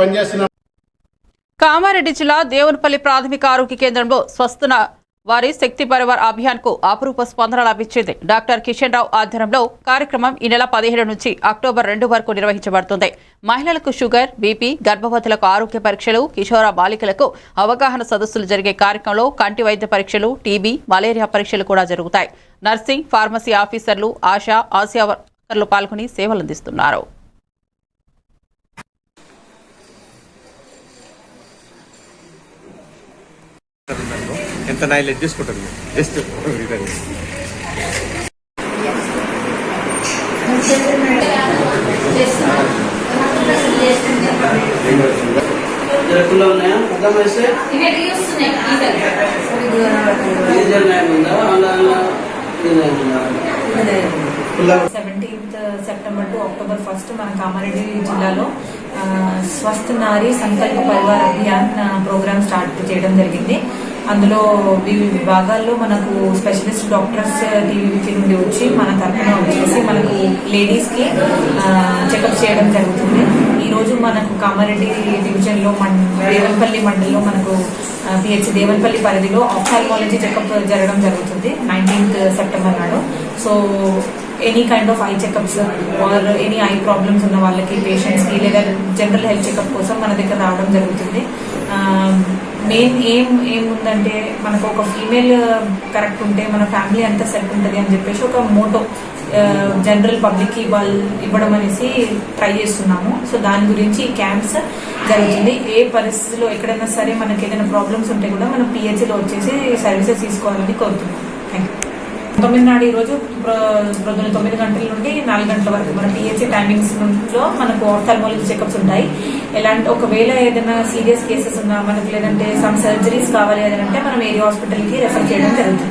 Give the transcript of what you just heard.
పనిచేస్తున్నాం కామారెడ్డి జిల్లా దేవునిపల్లి ప్రాథమిక ఆరోగ్య కేంద్రంలో స్వస్థన వారి శక్తి పరివార్ అభియాన్కు అపురూప స్పందన లభించింది. డాక్టర్ కిషన్ రావు ఆధ్వర్యంలో కార్యక్రమం ఈ నెల పదిహేడు నుంచి అక్టోబర్ రెండు వరకు నిర్వహించబడుతుంది. మహిళలకు షుగర్ బీపీ గర్భవతులకు ఆరోగ్య పరీక్షలు కిషోర బాలికలకు అవగాహన సదస్సులు జరిగే కార్యక్రమంలో కంటి వైద్య పరీక్షలు టీబీ మలేరియా పరీక్షలు కూడా జరుగుతాయి. నర్సింగ్ ఫార్మసీ ఆఫీసర్లు ఆశా ఆసియా వర్కర్లు పాల్గొని సేవలందిస్తున్నారు. ఎంత నైలెట్ తీసుకుంటుంది జస్ట్ ఉందా? Seventeenth September to October first మన కామారెడ్డి జిల్లాలో ఆ, స్వస్థ నారి సంకల్ప పరివార్ అభియాన్ ప్రోగ్రామ్ స్టార్ట్ చేయడం జరిగింది. అందులో వివిధ విభాగాల్లో మనకు స్పెషలిస్ట్ డాక్టర్స్ టీవీ నుండి వచ్చి మన తరఫున వచ్చేసి మనకు లేడీస్కి చెకప్ చేయడం జరుగుతుంది. ఈరోజు మనకు కామారెడ్డి డివిజన్లో లో దేవన్పల్లి మండలిలో మనకు పిహెచ్ దేవన్పల్లి పరిధిలో ఆఫ్థాల్మాలజీ చెకప్ జరగడం జరుగుతుంది నైన్టీన్త్ సెప్టెంబర్ నాడు. So any kind of eye checkups or any eye problems ఉన్న వాళ్ళకి పేషెంట్స్కి లేదా జనరల్ హెల్త్ చెకప్ కోసం మన దగ్గర రావడం జరుగుతుంది. మెయిన్ ఏం ఏముందంటే మనకు ఒక ఫీమేల్ కరెక్ట్ ఉంటే మన ఫ్యామిలీ అంతా సెట్ ఉంటుంది అని చెప్పేసి ఒక మోటో జనరల్ పబ్లిక్కి ఇవ్వాలి ఇవ్వడం అనేసి ట్రై చేస్తున్నాము. సో దాని గురించి క్యాంప్స్ జరుగుతుంది. ఏ పరిస్థితిలో ఎక్కడైనా సరే మనకి ఏదైనా ప్రాబ్లమ్స్ ఉంటే కూడా మనం పిహెచ్లో వచ్చేసి సర్వీసెస్ తీసుకోవాలని కోరుతున్నాం థ్యాంక్ యూ తొమ్మిది నాడు ఈ రోజు ప్ర- ప్రొద్దున తొమ్మిది గంటల నుండి నాలుగు గంటల వరకు మన పిహెచ్సి టైమింగ్స్లో మనకు ఆఫ్థాల్మాలజీ చెకప్స్ ఉంటాయి. ఎలాంటి ఒకవేళ ఏదైనా సీరియస్ కేసెస్ ఉన్నా మనకు లేదంటే సమ్ సర్జరీస్ కావాలి అని అంటే మనం ఏరియా హాస్పిటల్కి రెఫర్ చేయడం జరుగుతుంది.